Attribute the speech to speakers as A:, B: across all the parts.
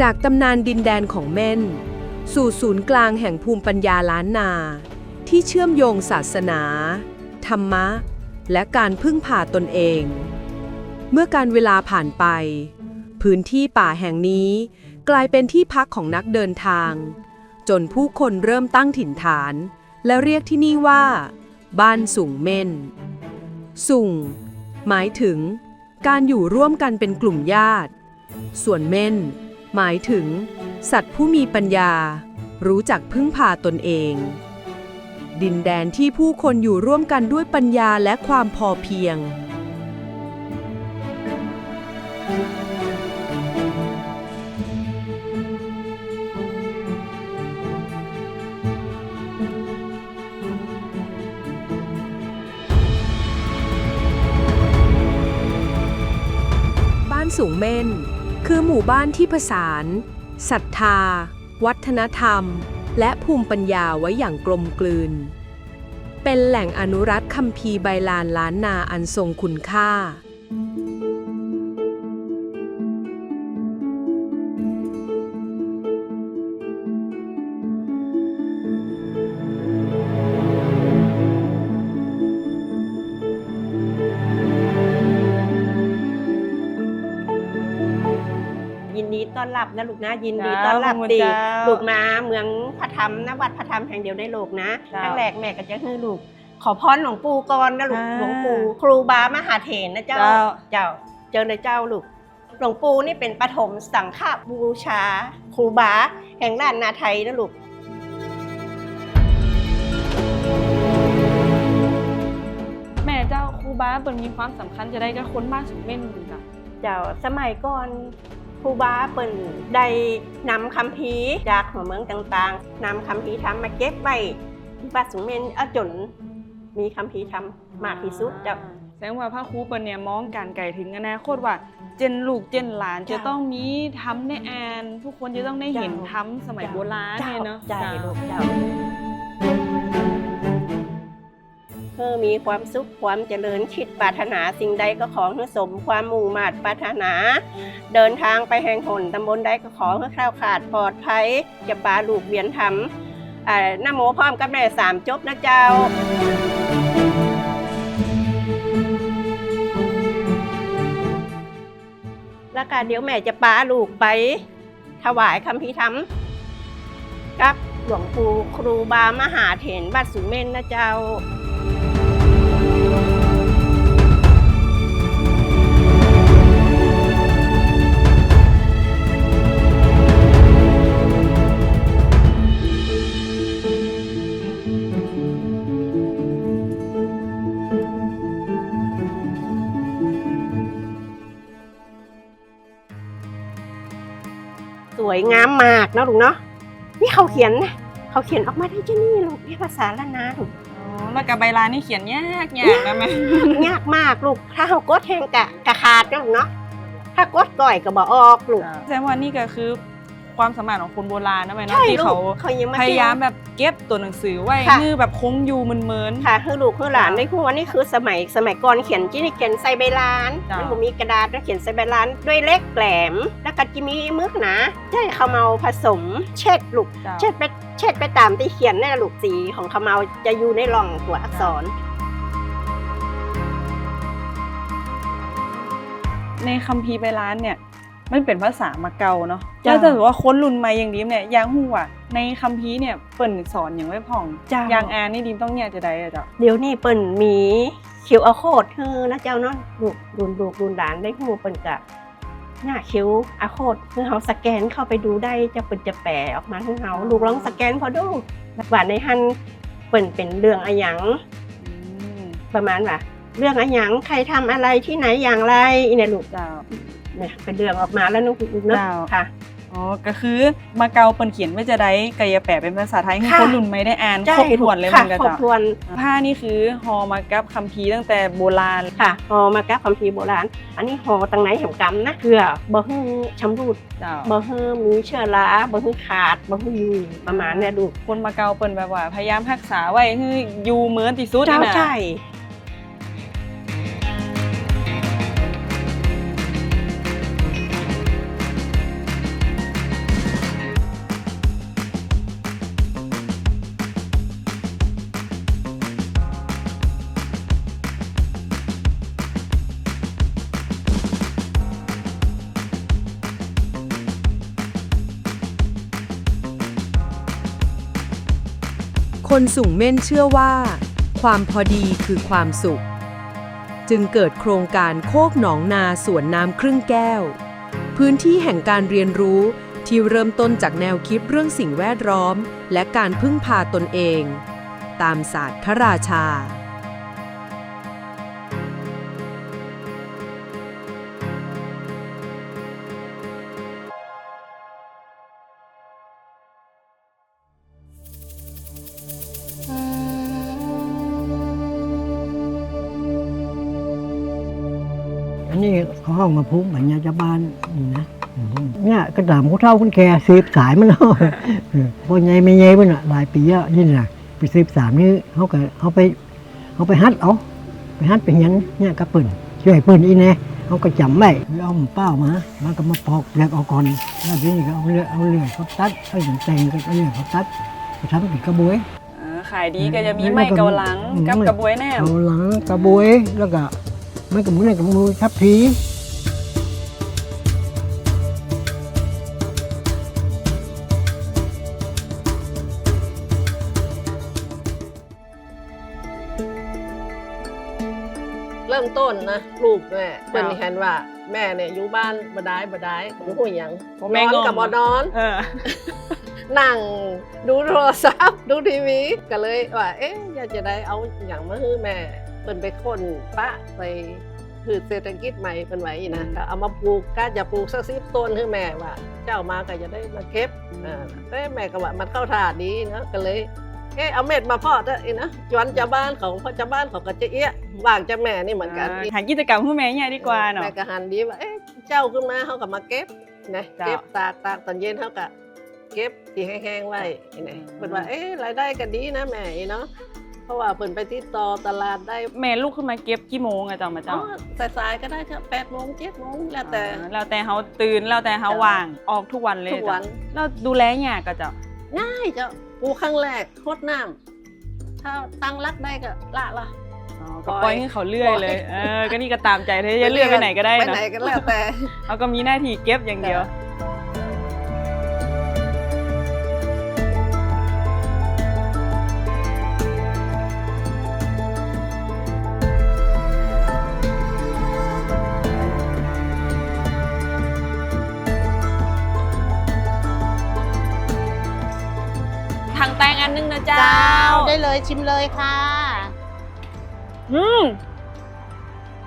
A: จากตำนานดินแดนของเม่น สู่ศูนย์กลางแห่งภูมิปัญญาล้านนา ที่เชื่อมโยงศาสนา ธรรมะ และการพึ่งพาตนเอง เมื่อการเวลาผ่านไป พื้นที่ป่าแห่งนี้กลายเป็นที่พักของนักเดินทาง จนผู้คนเริ่มตั้งถิ่นฐาน และเรียกที่นี่ว่า บ้านสุงเม่น สุงหมายถึง การอยู่ร่วมกันเป็นกลุ่มญาติ ส่วนเม่น หมายถึง สัตว์ผู้มีปัญญา รู้จักพึ่งพาตนเอง ดินแดนที่ผู้คนอยู่ร่วมกันด้วยปัญญาและความพอเพียง บ้านสูงเม่น คือหมู่บ้านที่ผสานศรัทธา วัฒนธรรม และภูมิปัญญาไว้อย่างกลมกลืน เป็นแหล่งอนุรักษ์คัมภีร์ใบลานล้านนาอันทรงคุณค่า
B: รับนะลูกนะยินดี
C: จ้า
B: ต้อนรับ
C: ขอบคุณ
B: ดี
C: เจ้า
B: ลูกมาเมืองพระธรรมนะวัดพระธรรมแห่งเดียวในโลกนะ
C: เจ้า
B: ครั้งแรกแม่ก็จะให้ลูก ขอพรหลวงปู่ก่อนนะลูก
C: อ่า
B: หลวงปู่ครูบามหาเถรนะเจ้า
C: เจ้า
B: เจ้าเจอเลยเจ้าลูกหลวงปู่นี่เป็นปฐมสังฆบูชา ครูบา แห่งล้านนาไทยนะลูก
C: แม่เจ้าครูบาเปิ่นมีความสำคัญจะได้กับคนบ้านสูงเม่นอยู่จ้ะ
B: เจ้าสมัยก่อนค รูบาเปิ่นได้นำคำพีร์จากหัวเมืองต่างๆนำคำพีร์ทำมาเก็บไว้ที่บ้านสุงเมนอาจนมีคำพีร์ทำมากที่สุดเจ้า
C: แสดงว่าพระครูเปิ่นเนี่ยมองการไกลถึงอนาคตว่า เจนลูกเจนหลาน
B: เจ้า
C: จะต้องมีทำในแอนทุกคนจะต้องได้เห็น
B: เจ้า
C: ทำสมัยโบราณเนี่ยเนาะ
B: ใจ
C: เจ้า
B: ลูกเจ้า เพื่อมีความสุขความเจริญคิดปรารถนาสิ่งใดก็ขอให้สม ความมุ่งมา่ปรารถนา เดินทางไปแห่งหนตำบลใดก็ขอให้แคล้วขาดปลอดภัยจะปาลูกเวียนธรรมอ่าน้าโมพร้อมกับแม่สามจบนะเจ้าแล้วก็เดี๋ยวแม่จะปาลูกไป ถวายคำพิธรรมกับหลวงปู่ครูบามหาเถรบัดสุเมนนะเจ้า สวยงามมากเนาะลูกเนาะนี่เขาเขียนนะเขาเขียนออกมาได้จะนี่ลูกนี่ภาษาละนาลูก
C: แล้วกับใบลานนี่เขียนยากยากนะแม่
B: ยากมากลูก ถ้าเขากดแทงกะกะขาดเนาะลูกเนาะ ถ้ากดก่อยก็บอออกลูก
C: แสดงว่านี่ก็คือ ความสามารถของคนโบราณนะแม่เนาะ
B: ใช่
C: ที่
B: ลู
C: เขา
B: กเขายังมา
C: พยายามแบบเก็บตัวหนังสือไว้
B: ค่ะ
C: คือแบบคงอยู่เหมือน
B: ค่ะคือลูกคือหลานในหัวนี่คือสมัยสมัยก่อนเขียนจีนี่เขียนใส่ใบลาน
C: จ้ะ
B: มันบ่มีกระดาษแล้วเขียนใส่ใบลานด้วยเล็กแหลม แล้วก็จะมีมึกหนะใช่เขาวเมาผสม เช็ดลูก
C: ๆเจ้า
B: เช็ดไปเช็ดไปตามที่เขียนนี่นแหละลูกสีของเขาวเมาจะอยู่ในร่องตัวอักษร
C: ในคัมภีร์ใบลานเนี่ย มันเป็นภาษามาเกาเนาะ
B: จ้ะ
C: แล้วถ้าถือว่าคนรุ่นใหม่อย่างดีมเนี่ยอยังหูว่าในคัมภีร์เนี่ยเปิ่นสอนอย่างไว้ผ่อง
B: จ้ะ
C: อย่างอ่านนี่ดีมต้องเนี่ยจะได้อะเจ้า
B: เดี๋ยวนี้เปิ่นมีคิวอาโคดเธอนะเจ้าเนาะลูกรุนลูกรุนหลานได้หูเปิ่นกะหน้าคิวอาโคดคือเขาสแกนเข้าไปดูได้จะเปิ่นจะแปลออกมาให้เขาลูกลองสแกนพอดูว่าในหันเปิ่นเป็นเรื่องอะหยัง
C: อืม
B: ประมาณว่าเรื่องอะหยังใครทำอะไรที่ไหนอย่างไรเนี่ยลูก
C: เจ้า
B: เนี่ยเป็นเรื่องออกมาแล้วนุกเนาะ
C: เจ้า
B: ค่ะ
C: อ๋อก็คือมาเกาเปิ่นเขียนไว้จะได้กายแปลเป็นภาษาไทยให้
B: ค่ะ
C: คนรุ่นใหม่ได้อ่าน
B: ใช่
C: ครบถ้วนเลยเห
B: ค่ะ
C: มือนกัน
B: ครบ
C: เจ้า
B: ถ้วน
C: ผ้านี่คือฮอมากับคัมภีร์ตั้งแต่โบราณ
B: ค่ะห่อมากับคัมภีร์โบราณ อันนี้ห่อตังไหนแห่งกรรมนะเพื่อบ่ให้ชำรุด
C: เจ้า
B: บ่ให้มีเชื้อราบ่ให้ขาดบ่ให้ยุ่ยประมาณเนี้ยลูก
C: คนมาเกาเปิ่นแบบว่าพยายามรักษาไว้ให้อยู่เหมือนที่สุด
B: เจ้า
C: น่ะ
B: ใช่
A: คนสูงเม่นเชื่อว่า ความพอดีคือความสุข จึงเกิดโครงการโคกหนองนาสวนน้ำครึ่งแก้ว พื้นที่แห่งการเรียนรู้ที่เริ่มต้นจากแนวคิดเรื่องสิ่งแวดล้อม และการพึ่งพาตนเอง ตามศาสตร์พระราชา
D: เขาห้องมาพุ่งปัญญาจะบ้านนี่นะอืมเนี่ยกระดามเขาเท่าคุณแกสืบสายมันแล้วเออพอไงไม่ไงมันอะหลายปีอะนี่นะไปสืบสามนี่เขาก็เขาไปเขาไปฮัดเอาไปฮัดเป็นหยังเนี่ยกระปืนช่วยปืนอีแน่เขาก็จำไว้เอาหมูเป้ามาแล้วก็มาปอกแหลกเอาก่อนแล้วทีนี้ก็เอาเลือดเอาเลือดเขาตัดเอาอย่างแต่งก็เอาเลือดเขาตัดไปทำเป็นกระบวย
C: เออขายดีก็จะมีไม้เกาหลังกับกระบวยแหนม
D: เอาหลังกระบวยแล้วก็ไม่กับมือกับมือทับพี
E: ริ่มต้นนะลูกแม่เพิ่น
C: จ้ะ
E: เห็นว่า แม่เนี่ยอยู่บ้านบ่ได้บ่ได้บ่ฮู้หยัง
C: เพราะ
E: น
C: แม่
E: อน
C: งอม
E: กับบ่นอน
C: เออ
E: นั่งดูโทรศัพท์ดูทีวีก็เลยว่าเอ๊ะอยากจะได้เอาหยังมาให้แม่เพิ่นไปค้นปะไปพืชเศรษฐกิจใหม่เพิ่นไว้นะก็เอามาปลูกก็จะปลูกสักสิบต้นให้แม่ว่า เจ้ามาก็จะได้มาเก็บอ่าแต่แม่ก็ว่ามันเข้าท่าดีนะก็เลย เอ๊ะเอาเม็ดมาเพาะเถอะอีนะจวนจะบ้านเขาเพราะจะบ้านเขาก็จะเอี้ยว่างจะแม่นี่เหมือนกัน
C: หากิจกรรมให้แม่ใหญ่ดีกว่าเนาะ
E: แม่ก็หันดีว่าเอ๊ะเจ้าขึ้นมาเขาก็มาเก็บนะ
C: เจ้า
E: เก็บตากตากตอนเย็นเขาก็เก็บที่แห้งๆไว้นี่
C: อืม
E: เพิ่นว่าเอ๊ะรายได้ก็ดีนะแม่อีเนาะเพราะว่าเพิ่นไปติดต่อตลาดได้
C: แม่ลูกขึ้นมาเก็บกี่โมงอะเจ้ามา
E: อ๋
C: เจ้า
E: อสายๆก็ได้ครับแปดโมงเจ็ดโมงแล้วแต่
C: อ่าแล้วแต่เฮาตื่นแล้วแต่เฮา
E: จ้ะ
C: ว่างออกทุกวันเลย
E: ทุกวัน
C: จ้ะแล้วดูแลยากก็เจ้า
E: ง่ายเจ้า ปลูกครั้งแรกโคดน้ำถ้าตั้งรักได้ก็ละละ
C: อ๋อก็
E: ป
C: ป
E: ล่
C: ล่
E: อ
C: อยยให้เขาเลื่อยเลย
E: ปล่อย
C: เออ ก็นี่ก็ตามใจเธอจะเลื่อยไปไหนก็ได้
E: ไป
C: เนอะ
E: ไหนก็แล้วแต่
C: เขาก็มีหน้าที่เก็บอย่างเดียว
F: เลยชิมเลยค่ะ
C: อืม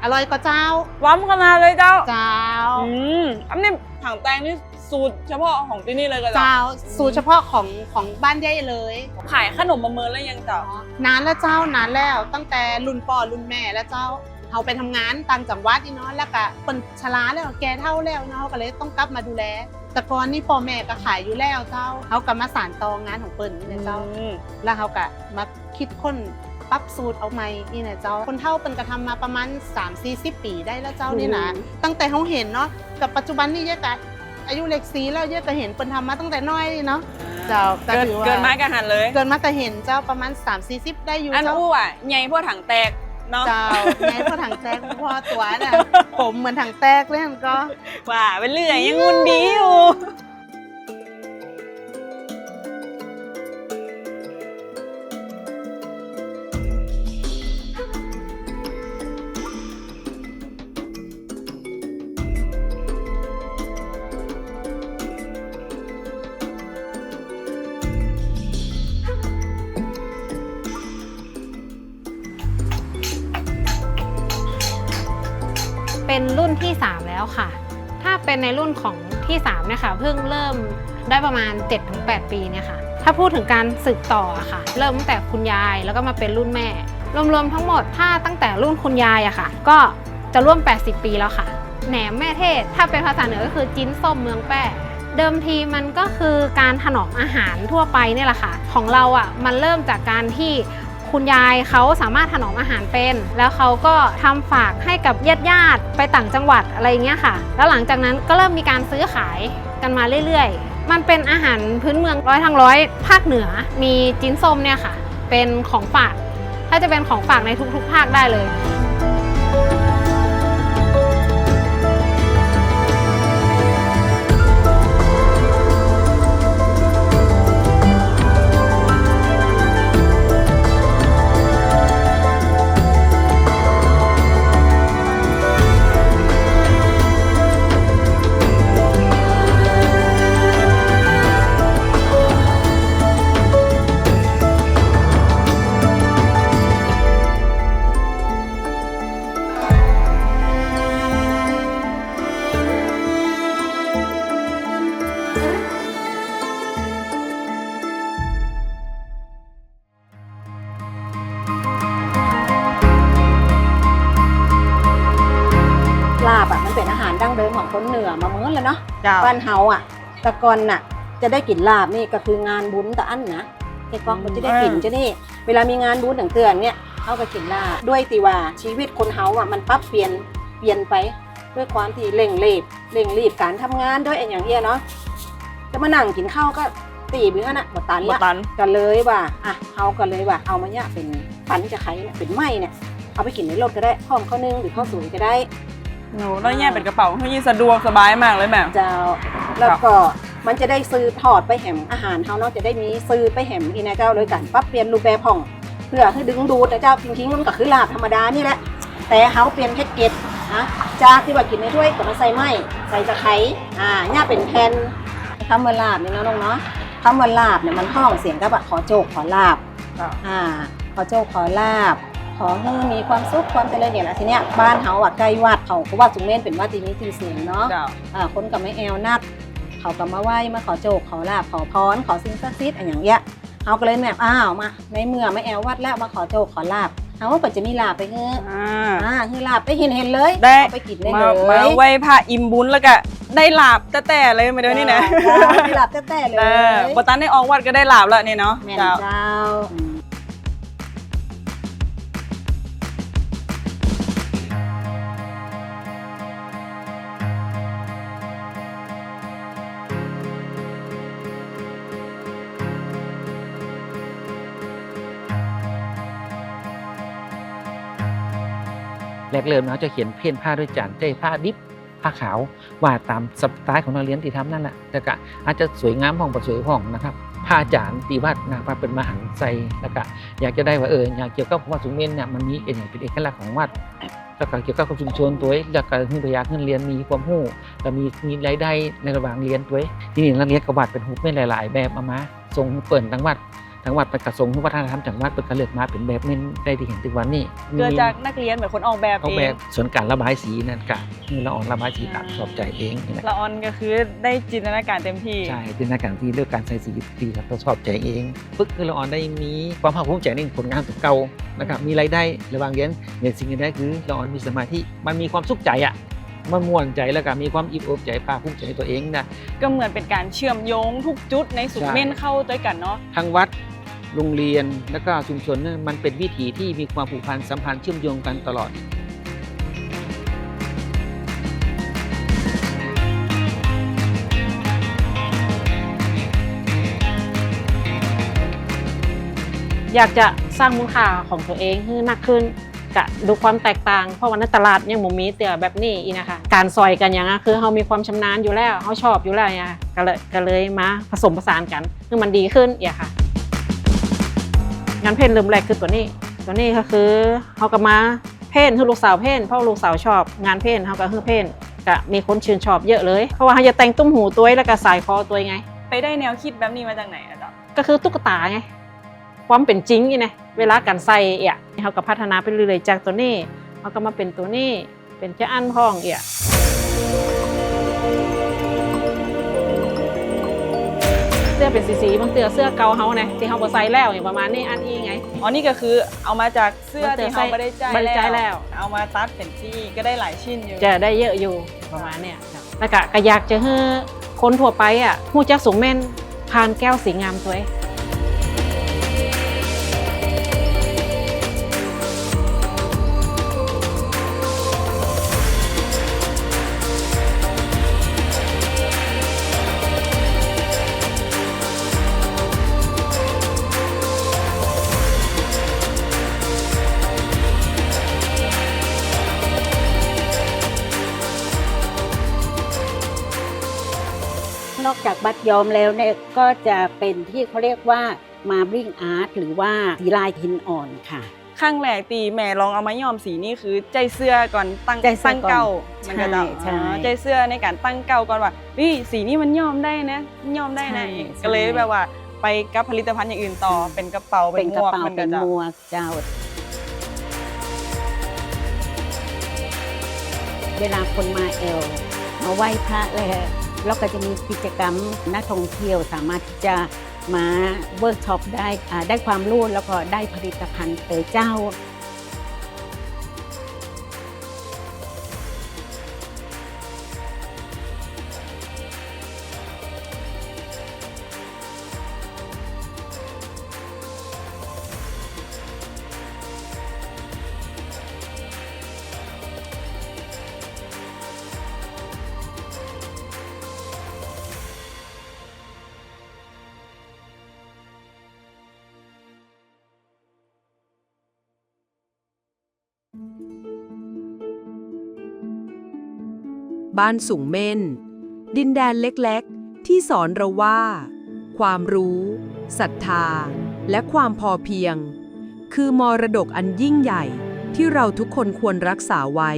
F: อร่อยก็เจ้า
C: ว้ำขนาดเลยเจ้า
F: เจ้า
C: อืมอันนี้ถังแตงนี่สูตรเฉพาะของที่นี่เลยก็เจ้า
F: เจ้าสูตรเฉพาะของของบ้านย่ายเลย
C: ขายขนมมาเมินแล้วยังเจ้า
F: นานแล้วเจ้านานแล้วตั้งแต่รุ่นพ่อรุ่นแม่แล้วเจ้าเขาไปทำงานต่างจังหวัดนี่เนาะแล้วก็เป็นชราแล้วแกเท่าแล้วเนาะก็เลยต้องกลับมาดูแล แต่ก่อนนี่พ่อแม่ก็ขายอยู่แล้วเจ้าเขาก็มาสานต่องานของเปิ้นนี่นะเจ้า แล้วเขาก็มาคิดค้นปรับสูตรเอาใหม่นี่นะเจ้า คนเท่าเป็นกระทำมาประมาณ 3 4 0 ปีได้แล้วเจ้านี่นะ
E: อืม
F: ตั้งแต่เขาเห็นเนาะกับปัจจุบันนี่เยอะกะอายุเล็กสีแล้วเยอะก็เห็นเป็นทำมาตั้งแต่น้อยเนาะเจ้าก็
C: เกิน
F: ถือว่า
C: เกินไม้กันหันเลย
F: เกินมาแต่เห็นเจ้าประมาณ 3 4 0 ได้อยู่
C: อัน
F: เจ้า
C: อู้อะใหญ่พวกถังแตก เนาะ
F: เจ้าไงพอถังแตกพอตัวน่ะผมเหมือนถังแตกเลยมันก็
C: ว่าเป็นเรื่อยยังงุนดีอยู่
G: เป็นรุ่นที่ 3 แล้วค่ะ ถ้าเป็นในรุ่นของที่3เนี่ยค่ะเพิ่งเริ่มได้ประมาณ 7-8 ปีเนี่ยค่ะ ถ้าพูดถึงการสืบต่ออะค่ะ เริ่มตั้งแต่คุณยายแล้วก็มาเป็นรุ่นแม่ รวมๆทั้งหมดถ้าตั้งแต่รุ่นคุณยายอะค่ะ ก็จะร่วม 80 ปีแล้วค่ะ แหนมแม่เทศ ถ้าเป็นภาษาเหนือก็คือจิ้นส้มเมืองแป้เดิมทีมันก็คือการถนอมอาหารทั่วไปเนี่ยแหละค่ะ ของเราอะมันเริ่มจากการที่ คุณยายเขาสามารถถนอมอาหารเป็น แล้วเขาก็ทำฝากให้กับญาติญาติไปต่างจังหวัดอะไรอย่างเงี้ยค่ะ แล้วหลังจากนั้นก็เริ่มมีการซื้อขายกันมาเรื่อยๆ มันเป็นอาหารพื้นเมืองร้อยทางร้อย ภาคเหนือมีจิ้นส้มเนี่ยค่ะ เป็นของฝาก ถ้าจะเป็นของฝากในทุกๆ ภาคได้เลย
H: คนเหนือมาเหมือนแล้วเนาะ
I: เจ้า
H: บ้านเฮาอะแตะกอนน่ะ จะได้กินลาบนี่ก็คืองานบุญแต่อันนะไอ้กองมันจะได้กิน
I: อืม
H: จะนี่ เวลามีงานบุญต่างๆเนี่ยเขาก็กินลาบด้วยตีว่าชีวิตคนเฮาอะมันปรับเปลี่ยนเปลี่ยนไปด้วยความที่เร่งรีบเร่งรีบการทำงานด้วยไอ้อย่างเงี้ยเนาะจะมานั่งกินข้าวก็ตีไปขนาดบตัน
I: บ่
H: ละ
I: ตัน
H: ก็เลยว่าอะเอาก็เลยว่าเอามาเนี่ยเป็นปันจะไขเนี่ยเป็นไม้เนี่ยเอาไปกินในรถก็ได้ห้อมข้าวนึ่งหรือข้าวสวยก็ได้
C: หนูแล้วแยกเป็นกระเป๋าคือยิ่งสะดวกสบายมากเลยแม่
H: เจ้าแล้วก็มันจะได้ซื้อถอดไปแหมอาหารเขาเนาะจะได้มีซื้อไปแหมอีนะเจ้าเลยกันปรับเปลี่ยนรูปแบบของ เพื่อให้ดึงดูดนะเจ้าจริงๆมันก็คือลาบธรรมดานี่แหละ แต่เขาเปลี่ยนแพ็กเกจนะจากที่ว่ากินในถ้วยก็มาใส่ไม้ใส่ตะไคร้อ่าเนี่ยเป็นแผ่นคำว่าลาบเนี่ยเนาะน้องเนาะคำว่าลาบเนี่ยมันห้องเสียงกับว่าขอโจกขอลาบ
I: ครับ
H: อ่าขอโจกขอลาบ ขอให้มีความสุขความเจริญเนี่ยนะทีเนี้ยบ้านเขาอะใกล้วัดเขาก็ว่าสุงเม่นเป็นวัดที่มีชื่อเสียงเนาะ
I: เจ้า
H: อ่าคนกับไม่แอลนักเขาก็มาไหว้มาขอโจกขอลาบขอพรขอสิ่งศักดิ์สิทธิ์อะไรอย่างเงี้ยเขาก็เลยแบบอ้าวมาในเมื่อไม่แอลวัดแล้วมาขอโจกขอลาบเขาก็จะมีลาบไปเงี้ย
C: อ่า
H: อ่าคือลาบไปเห็นเห็นๆเลย
C: ได้
H: เอาไปกินได้
C: มา
H: เลย
C: มาไหว้พระอิ่มบุญแล้วก็ได้ลาบแต่แต่เลยมาเดี๋ยวนี้นะ
H: จ้ามีลาบแต่ๆเล
C: เออยบตันได้ออกวัดก็ได้ลาบแล้วเนี่ยเนาะ
H: แม่น
C: เจ้า
H: เจ้าอื
J: แรกเริ่มเราจะเขียนเพ้นผ้าด้วยจันทร์ใจผ้าดิบผ้าขาววาดตามสไตล์ของนักเรียนที่ทำนั่นแหละแต่ก็อาจจะสวยงามห้องประสวยห้องนะครับผ้าจานตีวาดนาผ้าเป็นมหันต์ใสแล้วก็อยากจะได้ว่าเอออยากเกี่ยวกับวัดสุเมนเนี่ยมันมีเอกเป็นเอกลักษณ์ของวัดแล้วก็เกี่ยวกับชุมชนตัวเองแล้วก็ขึ้นพยากขึ้นเรียนมีความรู้แล้วมีมีรายได้ในระหว่างเรียนตัวเองที่นี้นักเรียนก็วาดเป็นรูปเม่นหลาย ๆ แบบเอามาส่งเปิดทั้งวัด ทั้งวัดประกาศส่งวัฒนธรรมจังหวัดเป็นการเลือกมาเป็นแบบเม่นได้ที่เห็นทุกวันนี้
C: เกิดจากนักเรียนเหมือนคนออกแบบ
J: ออก
C: เอ
J: แบ
C: ง
J: บส่วนการระบายสีนั่นกะคือละอองระบายสีตามชอบใจเองนี่แหละ
C: ละออนก็คือได้จินตนาการเต็มที่
J: ใช่จินตนาการที่เลือกการใส่สีตีครับเราชอบใจเองปึ๊กคือละออนได้มีความภาคภูมิใจในผลงานตัวเก่านะครับมีรายได้ระหว่างเรียนเนี่ยสิ่งที่ได้คือละออนมีสมาธิมันมีความสุขใจอะ มันม่วนใจแล้วก็มีความอิ่มอกใจภาคภูมิใจในตัวเองนะ
C: ก็เหมือนเป็นการเชื่อมโยงทุกจุดในสุข
J: ใช่
C: เม่นเข้าด้วยกันเนาะ
J: ทั้งวัดโรงเรียนแล้วก็ชุมชนเนี่ยมันเป็นวิถีที่มีความผูกพันสัมพันธ์เชื่อมโยงกันตลอด
G: อยากจะสร้างมูลค่าของตัวเองให้มากขึ้น กะดูความแตกต่าง เพราะว่าในตลาดยังบ่มีเตี่ยแบบนี้อีนะคะ การซอยกันอย่างนั้นคือเรามีความชำนาญอยู่แล้วเขาชอบอยู่แล้วเนี่ยก็เลยก็เลยมาผสมผสานกันคือมันดีขึ้นอย่าค่ะงานเพ้นเริ่มแรกคือตัวนี้ ตัวนี้ก็คือเขาก็มาเพ้นคือลูกสาวเพ้นเพราะลูกสาวชอบ งานเพ้นเขาก็คือเพ้นก็มีคนชื่นชอบเยอะเลยเพราะว่าเขาจะแต่งตุ้มหูตัวแล้วก็สายคอตัวไง
C: ไปได้แนวคิดแบบนี้มาจากไหนอะจ๊ะ
G: ก็คือตุ๊กตาไงความเป็นจริงนี่นะ เวลาการใส่เอี่ยเขาก็พัฒนาไปเรื่อยๆจากตัวนี้เขาก็มาเป็นตัวนี้เป็นเจ้าอันพ้องเอี่ยเสื้อเป็นสีๆบางเตือเสื้อเก่าเขานะที่เขาบอใส่แล้วอย่างประมาณนี้อันนี้ไง
C: อ๋อ นี่ก็คือเอามาจากเสื้อที่เขาไม่ได้ใจ
G: ไม่ได้จ่ายแล้ว
C: เอามาตัดเป็นซี่ก็ได้หลายชิ้นอยู่
G: จะได้เยอะอยู่ประมาณเนี้ยครับแล้วก็ก็อยากจะให้คนทั่วไปอะหู้จักสูงแม่นผ่านแก้วสีงามตัวเอง
H: นอกจากบัตรยอมแล้วเนี่ยก็จะเป็นที่เขาเรียกว่ามาบลิงอาร์ตหรือว่าสีลายหินอ่อนค่ะ
C: ข้างแรกตีแม่ลองเอามาย้อมสีนี่คือ ใจเสื้อก่อนตั้ง
H: ใจเสื้อ
C: ตั้งเก้า
H: ก่อน
C: มันก็จะ
H: ใช่
C: อ๋อ
H: ใช่
C: ใจเสื้อในการตั้งเก้าก่อนว่านี่สีนี้มันย้อมได้นะย้อมได้นะ
H: ใช่ใช่
C: ก็เลยแบบว่า ไปกับผลิตภัณฑ์อย่างอื่นต่อเป็นกระเป๋า
H: เป็นกระเป๋า
C: หมวมัน
H: เป็
C: ก็
H: น
C: จะ
H: หมวกเจ้าเวลาคนมาแอลมาไหว้พระแล้ว แล้วก็จะมีกิจกรรมนักท่องเที่ยวสามารถที่จะมาเวิร์กช็อปได้ได้ความรู้แล้วก็ได้ผลิตภัณฑ์เตยเจ้า
A: บ้านสูงเม่น ดินแดนเล็กๆ ที่สอนเราว่า ความรู้ ศรัทธา และความพอเพียง คือมรดกอันยิ่งใหญ่ที่เราทุกคนควรรักษาไว้